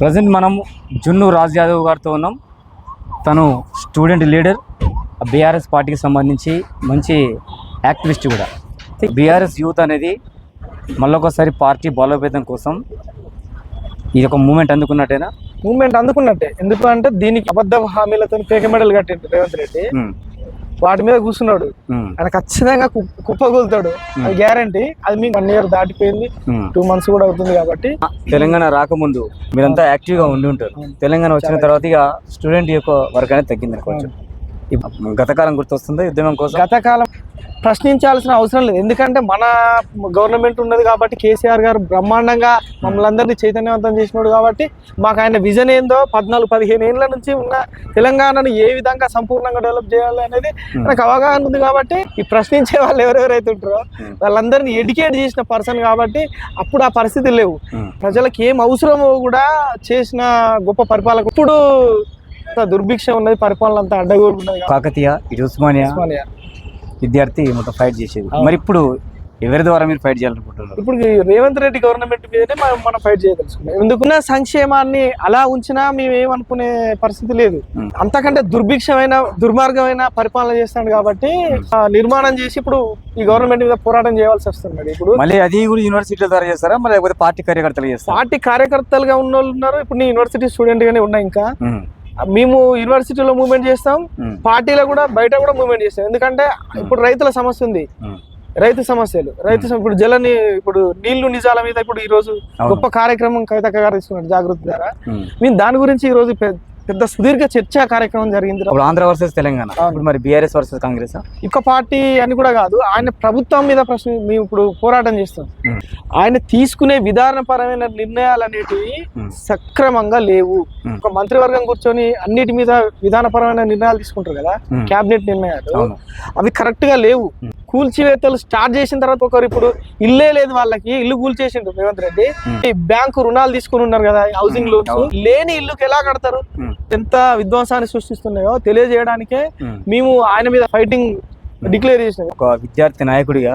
Present మనం జున్ను రాజ్ యాదవ్ గారితో ఉన్నాం. తను స్టూడెంట్ లీడర్ బీఆర్ఎస్ పార్టీకి సంబంధించి మంచి యాక్టివిస్ట్ కూడా. బీఆర్ఎస్ యూత్ అనేది మళ్ళొకసారి పార్టీ బలోపేతం కోసం ఇది ఒక మూమెంట్ అందుకున్నట్టేనా? మూమెంట్ అందుకున్నట్టే. ఎందుకు అంటే దీనికి అబద్ధ హామీలతో పేక మెడల్ కట్టిండు రేవంత్ రెడ్డి. వాటి మీద కూర్చున్నాడు. ఆయన ఖచ్చితంగా కుప్పగొలుతాడు. అది గ్యారంటీ అది మీకు వన్ ఇయర్ దాటిపోయింది. టూ మంత్స్ కూడా అవుతుంది కాబట్టి. తెలంగాణ రాకముందు మీరంతా యాక్టివ్గా ఉండి ఉంటారు. తెలంగాణ వచ్చిన తర్వాత ఇక స్టూడెంట్ యొక్క వర్క్ అనేది తగ్గింది అనుకోవచ్చు గతకాలం గుర్తొస్తుందా? ఉద్యమం కోసం? గతకాలం ప్రశ్నించాల్సిన అవసరం లేదు. ఎందుకంటే మన గవర్నమెంట్ ఉన్నది కాబట్టి కేసీఆర్ గారు బ్రహ్మాండంగా మమ్మల్ని అందరినీ చైతన్యవంతం చేసినాడు కాబట్టి మాకు ఆయన విజన్ ఏందో పద్నాలుగు పదిహేను ఏళ్ళ నుంచి ఉన్న తెలంగాణను ఏ విధంగా సంపూర్ణంగా డెవలప్ చేయాలి అనేది మనకు అవగాహన ఉంది కాబట్టి ఈ ప్రశ్నించే వాళ్ళు ఎవరెవరైతే ఉంటారో వాళ్ళందరినీ ఎడ్యుకేట్ చేసిన పర్సన్ కాబట్టి అప్పుడు ఆ పరిస్థితి లేవు. ఉమ్, ప్రజలకు ఏం అవసరమో కూడా చేసిన గొప్ప పరిపాలన ఇప్పుడు దుర్భిక్ష ఉన్నది పరిపాలన అంతా అడ్డగోలున్నది కాకతీయ ఇటు ఉస్మానియా. విద్యార్థి మొత్తం ఫైట్ చేసేది. మరి ఇప్పుడు ఎవరి ద్వారా మీరు ఫైట్ చేయాలనుకుంటున్నారు? ఇప్పుడు రేవంత్ రెడ్డి గవర్నమెంట్ మీదనే మనం మనం ఫైట్ చేయదలుచుకున్నాం. ఎందుకున్న సంక్షేమాన్ని అలా ఉంచినా మేము ఏమనుకునే పరిస్థితి లేదు. అంతకంటే దుర్భిక్షమైన దుర్మార్గమైన పరిపాలన చేస్తాడు కాబట్టి ఆ, నిర్మాణం చేసి ఇప్పుడు ఈ గవర్నమెంట్ మీద పోరాటం చేయవలసి వస్తున్నది ఇప్పుడు మళ్ళీ అది కూడా యూనివర్సిటీల ద్వారా చేస్తారా? మరి లేకపోతే పార్టీ కార్యకర్తలు చేస్తారా? పార్టీ కార్యకర్తలుగా ఉన్న వాళ్ళు ఉన్నారు. ఇప్పుడు నేను యూనివర్సిటీ స్టూడెంట్ గానే ఉన్నా ఇంకా. మేము యూనివర్సిటీలో మూవ్మెంట్ చేస్తాం పార్టీలో కూడా బయట కూడా మూవ్మెంట్ చేస్తాం. ఎందుకంటే ఇప్పుడు రైతుల సమస్య ఉంది. ఉమ్. రైతు సమస్యలు. రైతు ఇప్పుడు జలని ఇప్పుడు నీళ్ళు నిజాల మీద ఇప్పుడు ఈ రోజు. గొప్ప కార్యక్రమం కవితక్క గారు ఇస్తున్నారు జాగృతి ద్వారా. మేము దాని గురించి ఈ రోజు పె- పెద్ద సుదీర్ఘ చర్చా కార్యక్రమం జరిగింది ఇప్పుడు ఆంధ్ర వర్సెస్ తెలంగాణ. ఇప్పుడు మరి బీఆర్ఎస్ వర్సెస్ కాంగ్రెస్ ఇక పార్టీ అని కూడా కాదు ఆయన ప్రభుత్వం మీద ప్రశ్న మేము ఇప్పుడు పోరాటం చేస్తాం. ఆయన తీసుకునే విధానపరమైన నిర్ణయాలు అనేటివి. సక్రమంగా లేవు. ఒక మంత్రివర్గం కూర్చొని అన్నిటి మీద విధానపరమైన నిర్ణయాలు తీసుకుంటారు కదా. కేబినెట్ నిర్ణయాలు అవి కరెక్ట్గా లేవు. కూల్చివేతలు స్టార్ట్ చేసిన తర్వాత ఒకరు ఇప్పుడు ఇల్లే లేదు వాళ్ళకి ఇల్లు కూల్చేసిండు రేవంత్ రెడ్డి. ఈ బ్యాంకు రుణాలు తీసుకుని ఉన్నారు కదా హౌసింగ్ లోన్స్. లేని ఇల్లుకి ఎలా కడతారు. ఎంత విధ్వంసాన్ని సృష్టిస్తున్నాయో తెలియజేయడానికే. మేము ఆయన మీద ఫైటింగ్ డిక్లేర్ చేసినాం ఒక విద్యార్థి నాయకుడిగా.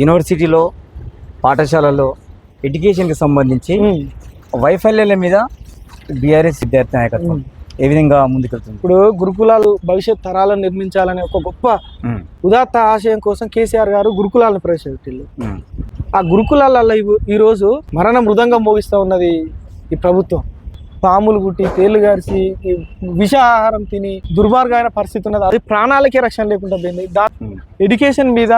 యూనివర్సిటీలో పాఠశాలల్లో ఎడ్యుకేషన్కి సంబంధించి ఉమ్. వైఫల్యాల మీద బీఆర్ఎస్ విద్యార్థి నాయకత్వం. ఏ విధంగా ముందుకెళ్తుంది? ఇప్పుడు గురుకులాలు భవిష్యత్ తరాలను నిర్మించాలనే ఒక గొప్ప ఉదాత్త ఆశయం కోసం కేసీఆర్ గారు గురుకులాలను ప్రవేశపెట్టిల్లు. ఉమ్, ఆ గురుకులాలలో రోజు మరణ మృదంగం మోగిస్తూ ఉన్నది ఈ ప్రభుత్వం. పాములు గుట్టి తేళ్ళు గారిసి విషాహారం తిని దుర్మార్గమైన పరిస్థితి ఉన్నది. అది ప్రాణాలకే రక్షణ లేకుండా పోయింది. దా ఎడ్యుకేషన్ మీద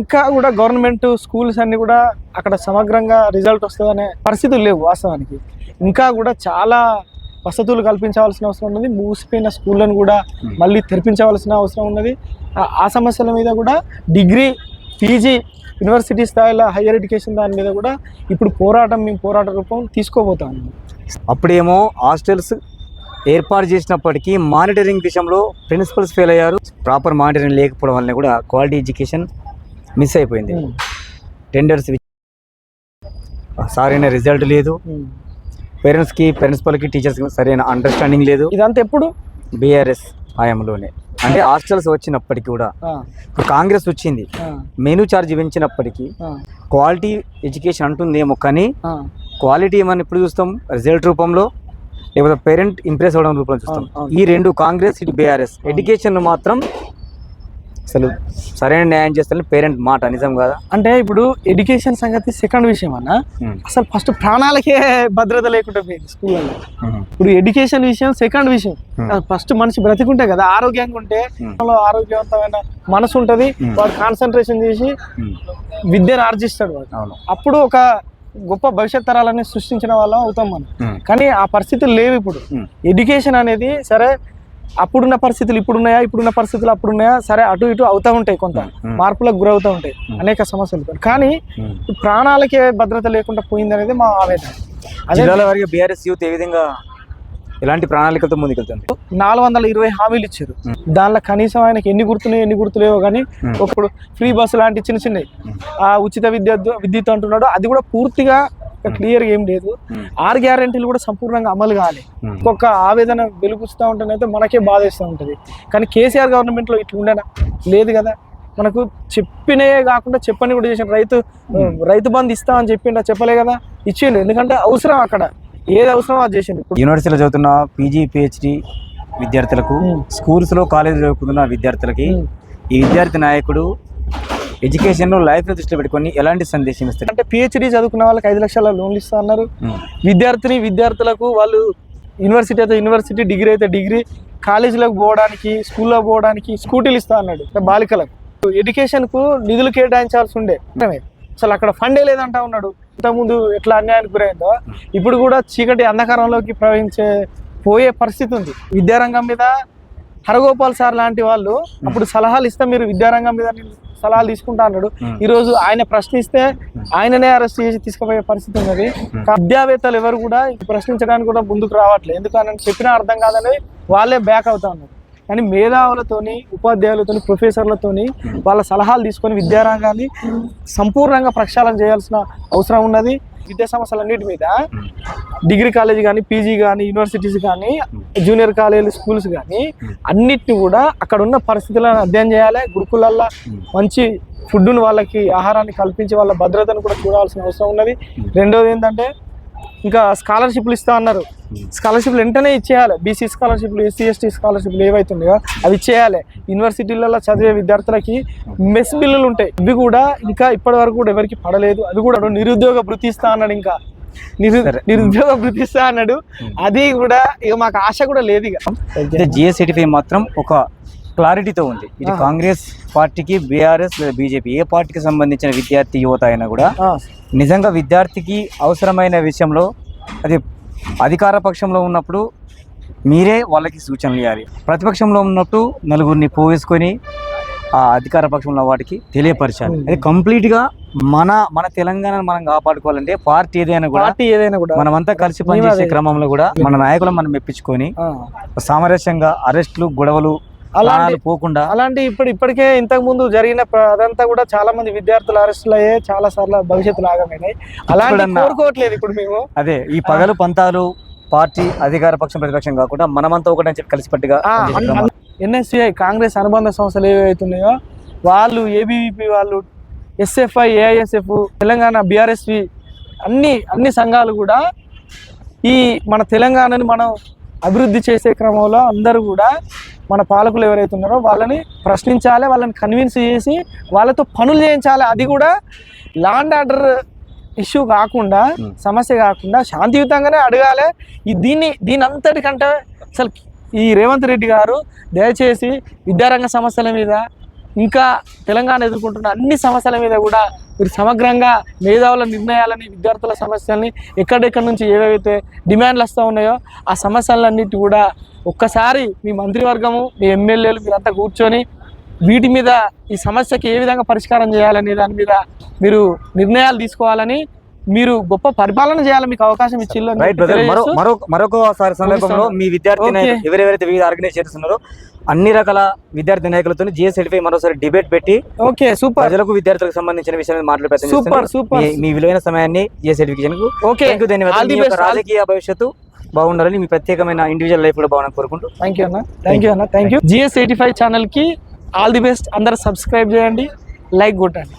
ఇంకా కూడా గవర్నమెంట్ స్కూల్స్ అన్ని కూడా అక్కడ సమగ్రంగా రిజల్ట్ వస్తుందనే పరిస్థితులు లేవు వాస్తవానికి. ఇంకా కూడా చాలా వసతులు కల్పించవలసిన అవసరం ఉన్నది. మూసిపోయిన స్కూళ్ళను కూడా మళ్ళీ తెరిపించవలసిన అవసరం ఉన్నది. ఆ- సమస్యల మీద కూడా డిగ్రీ పీజీ యూనివర్సిటీ స్థాయిలో హైయర్ ఎడ్యుకేషన్ దాని మీద కూడా ఇప్పుడు పోరాటం మేము పోరాట రూపం తీసుకోబోతాం. అప్పుడేమో హాస్టల్స్ ఏర్పాటు చేసినప్పటికీ మానిటరింగ్ విషయంలో ప్రిన్సిపల్స్ ఫెయిల్ అయ్యారు. ప్రాపర్ మానిటరింగ్ లేకపోవడం వల్ల కూడా క్వాలిటీ ఎడ్యుకేషన్ మిస్ అయిపోయింది. టెండర్స్ సరైన రిజల్ట్ లేదు. పేరెంట్స్కి ప్రిన్సిపల్కి టీచర్స్కి సరైన అండర్స్టాండింగ్ లేదు. ఇదంతా ఎప్పుడు? బీఆర్ఎస్ హయాంలోనే అంటే హాస్టల్స్ వచ్చినప్పటికీ కూడా. కాంగ్రెస్ వచ్చింది. మెనూ ఛార్జ్ పెంచినప్పటికీ క్వాలిటీ ఎడ్యుకేషన్ అంటుందేమో కానీ. క్వాలిటీ ఏమని ఇప్పుడు చూస్తాం? రిజల్ట్ రూపంలో లేకపోతే పేరెంట్ ఇంప్రెస్ అవ్వడం రూపంలో చూస్తాం. ఈ రెండు కాంగ్రెస్ ఇటు బీఆర్ఎస్ ఎడ్యుకేషన్ మాత్రం అసలు సరైన న్యాయం చేస్తారని పేరెంట్ మాట నిజం కదా? అంటే ఇప్పుడు ఎడ్యుకేషన్ సంగతి సెకండ్ విషయం అన్న. అసలు ఫస్ట్ ప్రాణాలకే భద్రత లేకుండా పోయింది స్కూళ్ళలో ఉమ్, ఇప్పుడు ఎడ్యుకేషన్ విషయం సెకండ్ విషయం. ఫస్ట్ మనిషి బ్రతికుంటే కదా ఆరోగ్యంగా ఉంటే ఆరోగ్యవంతమైన మనసు ఉంటది. వాడు కాన్సన్ట్రేషన్ చేసి విద్యను ఆర్జిస్తాడు వాడు. అప్పుడు ఒక గొప్ప భవిష్యత్ తరాలని సృష్టించిన వాళ్ళం అవుతాం మనం. కానీ ఆ పరిస్థితులు లేవు ఇప్పుడు. ఎడ్యుకేషన్ అనేది సరే అప్పుడున్న పరిస్థితులు ఇప్పుడున్నాయా ఇప్పుడున్న పరిస్థితులు అప్పుడున్నాయా సరే అటు ఇటు అవుతా ఉంటాయి కొంత. మార్పులకు గురవుతూ ఉంటాయి. అనేక సమస్యలు కానీ ప్రాణాలకే భద్రత లేకుండా పోయింది అనేది మా ఆవేదన జిల్లాల బీఆర్ఎస్ యూత్ ఏ విధంగా ఎలాంటి ప్రణాళికలతో ముందుకెళ్తుంది నాలుగు వందల ఇరవై హామీలు ఇచ్చారు. దానిలో కనీసం ఆయనకి ఎన్ని గుర్తున్నాయి ఎన్ని గుర్తులేవో కానీ. ఒకప్పుడు ఫ్రీ బస్సు లాంటి చిన్న చిన్నవి. ఆ ఉచిత విద్యుత్ విద్యుత్ అంటున్నాడు అది కూడా పూర్తిగా క్లియర్ ఏం లేదు. ఆరు గ్యారెంటీలు కూడా సంపూర్ణంగా అమలు Hmm. ఒక్కొక్క ఆవేదన వెలుగుస్తూ ఉంటేనైతే మనకే బాధేస్తూ ఉంటుంది. కానీ కేసీఆర్ గవర్నమెంట్లో ఇట్లా ఉండేనా? లేదు కదా. మనకు చెప్పినే కాకుండా చెప్పని కూడా చేసిన రైతు రైతు బంధు ఇస్తామని చెప్పిండ? చెప్పలే కదా. ఇచ్చిండు. ఎందుకంటే అవసరం అక్కడ. ఏది అవసరమో అది చేసిండు. యూనివర్సిటీలో చదువుతున్న పీజీ పిహెచ్డి విద్యార్థులకు. స్కూల్స్లో కాలేజీలో చదువుకుంటున్న విద్యార్థులకి. ఈ విద్యార్థి నాయకుడు ఎడ్యుకేషన్లో లైఫ్ని దృష్టిలో పెట్టుకొని ఎలాంటి సందేశం ఇస్తారు? అంటే పిహెచ్డి చదువుకున్న వాళ్ళకి ఐదు లక్షల లోన్లు ఇస్తా అన్నారు. విద్యార్థిని విద్యార్థులకు వాళ్ళు యూనివర్సిటీ అయితే యూనివర్సిటీ డిగ్రీ అయితే డిగ్రీ కాలేజీలకు పోవడానికి స్కూల్లో పోవడానికి స్కూటీలు ఇస్తా అన్నాడు. బాలికలకు. ఎడ్యుకేషన్కు నిధులు కేటాయించాల్సి ఉండే. అసలు అక్కడ ఫండే లేదంటా ఉన్నాడు. ఇంతకుముందు ఎట్లా అన్యాయానికి గురైందో ఇప్పుడు కూడా చీకటి అంధకారంలోకి ప్రవహించే పోయే పరిస్థితి ఉంది. విద్యారంగం మీద హరగోపాల్ సార్ లాంటి వాళ్ళు అప్పుడు సలహాలు ఇస్తే మీరు విద్యారంగం మీద సలహాలు తీసుకుంటా అన్నాడు. ఈ రోజు ఆయన ప్రశ్నిస్తే ఆయననే అరెస్ట్ చేసి తీసుకుపోయే పరిస్థితి ఉన్నది. విద్యావేత్తలు ఎవరు కూడా ప్రశ్నించడానికి కూడా ముందుకు రావట్లేదు. ఎందుకని చెప్పినా అర్థం కాదని వాళ్ళే బ్యాక్ అవుతా ఉన్నారు. కానీ మేధావులతోని ఉపాధ్యాయులతోని ప్రొఫెసర్లతోని వాళ్ళ సలహాలు తీసుకొని విద్యారంగాన్ని సంపూర్ణంగా ప్రక్షాళన చేయాల్సిన అవసరం ఉన్నది. విద్యా సమస్యలన్నిటి మీద డిగ్రీ కాలేజ్ కానీ పీజీ కానీ యూనివర్సిటీస్ కానీ జూనియర్ కాలేజ్ స్కూల్స్ కానీ అన్నిటిని కూడా అక్కడ ఉన్న పరిస్థితులను అధ్యయనం చేయాలి. గురుకులల్లో మంచి ఫుడ్ను వాళ్ళకి ఆహారాన్ని కల్పించి వాళ్ళ భద్రతను కూడా చూడాల్సిన అవసరం ఉన్నది. రెండోది ఏంటంటే ఇంకా స్కాలర్షిప్లు ఇస్తా అన్నారు. స్కాలర్షిప్లు వెంటనే ఇచ్చేయాలి. బీసీ స్కాలర్షిప్లు ఎస్సీ ఎస్టీ స్కాలర్షిప్లు ఏవైతున్నాయో అవి ఇచ్చేయాలి. యూనివర్సిటీలలో చదివే విద్యార్థులకి మెస్ బిల్లులు ఉంటాయి. ఇవి కూడా ఇంకా ఇప్పటి వరకు కూడా ఎవరికి పడలేదు. అవి కూడా నిరుద్యోగ భృతి ఇస్తా అన్నాడు ఇంకా. నిరుద్యోగ భృతి ఇస్తా అన్నాడు. అది కూడా ఇక మాకు ఆశ కూడా లేదు ఇక. అయితే జిఎస్ఐటిఫై మాత్రం ఒక క్లారిటీతో ఉంది ఇది. కాంగ్రెస్ పార్టీకి బీఆర్ఎస్ లేదా బీజేపీ ఏ పార్టీకి సంబంధించిన విద్యార్థి యువత అయినా కూడా నిజంగా విద్యార్థికి అవసరమైన విషయంలో అది అధికార పక్షంలో ఉన్నప్పుడు మీరే వాళ్ళకి సూచనలు ఇవ్వాలి ప్రతిపక్షంలో ఉన్నప్పుడు నలుగురిని పోవేసుకొని ఆ అధికార పక్షంలో వాటికి తెలియపరచాలి. అది కంప్లీట్గా మన మన తెలంగాణను మనం కాపాడుకోవాలంటే పార్టీ ఏదైనా కూడా పార్టీ ఏదైనా కూడా మనమంతా కలిసి పనిచేసే. క్రమంలో కూడా మన నాయకులను మనం మెప్పించుకొని సామరస్యంగా అరెస్టులు గొడవలు అలాంటి పోకుండా అలాంటి ఇప్పుడు ఇప్పటికే ఇంతకు ముందు జరిగిన అదంతా కూడా చాలా మంది విద్యార్థులు అరెస్టులు అయ్యే చాలా సార్లు అలాంటి ఇప్పుడన్నా- కోరుకోవట్లేదు ఇప్పుడు మేము. అదే ఈ పగలు పంతాలు పార్టీ అధికార పక్షం ప్రతిపక్షం కాకుండా మనమంతా ఒకటి చెప్పి కలిసిపట్టుగా. ఎన్ఎస్సిఐ కాంగ్రెస్ అనుబంధ సంస్థలు ఏవైతున్నాయో వాళ్ళు ఏబీవీపీ వాళ్ళు ఎస్ఎఫ్ఐ ఏఐఎస్ఎఫ్ తెలంగాణ బీఆర్ఎస్వి అన్ని అన్ని సంఘాలు కూడా ఈ మన తెలంగాణని మనం అభివృద్ధి చేసే క్రమంలో అందరూ కూడా మన పాలకులు ఎవరైతే ఉన్నారో వాళ్ళని ప్రశ్నించాలి వాళ్ళని కన్విన్స్ చేసి వాళ్ళతో పనులు చేయించాలి అది కూడా లాండ్ ఆర్డర్ ఇష్యూ కాకుండా. సమస్య కాకుండా శాంతియుతంగానే అడగాలి ఈ దీన్ని దీని అంతటికంటే అసలు ఈ రేవంత్ రెడ్డి గారు దయచేసి విద్యారంగ సమస్యల మీద ఇంకా తెలంగాణ ఎదుర్కొంటున్న అన్ని సమస్యల మీద కూడా మీరు సమగ్రంగా మేధావుల నిర్ణయాలని విద్యార్థుల సమస్యల్ని ఎక్కడెక్కడి నుంచి ఏవైతే డిమాండ్లు వస్తూ ఉన్నాయో ఆ సమస్యలన్నిటి కూడా ఒక్కసారి మీ మంత్రివర్గము మీ ఎమ్మెల్యేలు మీరంతా కూర్చొని వీటి మీద ఈ సమస్యకి ఏ విధంగా పరిష్కారం చేయాలనే దాని మీద మీరు నిర్ణయాలు తీసుకోవాలని మీరు గొప్ప పరిపాలన చేయాలి మీకు అవకాశం ఇచ్చిల్లు మరొకసారి సందర్భంలో మీ విద్యార్థి ఎవరెవరైతే వివిధ ఆర్గనైజేషన్స్ ఉన్నారో అన్ని రకాల విద్యార్థి నాయకులతో జిఎస్ సర్టిఫై మరోసారి డిబేట్ పెట్టి ఓకే సూపర్. ప్రజలకు విద్యార్థులకు సంబంధించిన విషయాన్ని మాట్లాడే సూపర్. సూపర్. మీ- విలువైన సమయాన్ని జిఎస్ సర్టిఫికేషన్కు ఓకే. ధన్యవాదాలు. రాజకీయ భవిష్యత్తు బాగుండాలని మీ ప్రత్యేకమైన ఇండివిజువల్ లైఫ్ కూడా బాగుండాలని కోరుకుంటూ థ్యాంక్ యూ అన్న. థ్యాంక్ యూ అన్న. Thank you GS eighty five ఛానల్కి ఆల్ ది బెస్ట్ అందరు సబ్స్క్రైబ్ చేయండి. లైక్ కొట్టండి.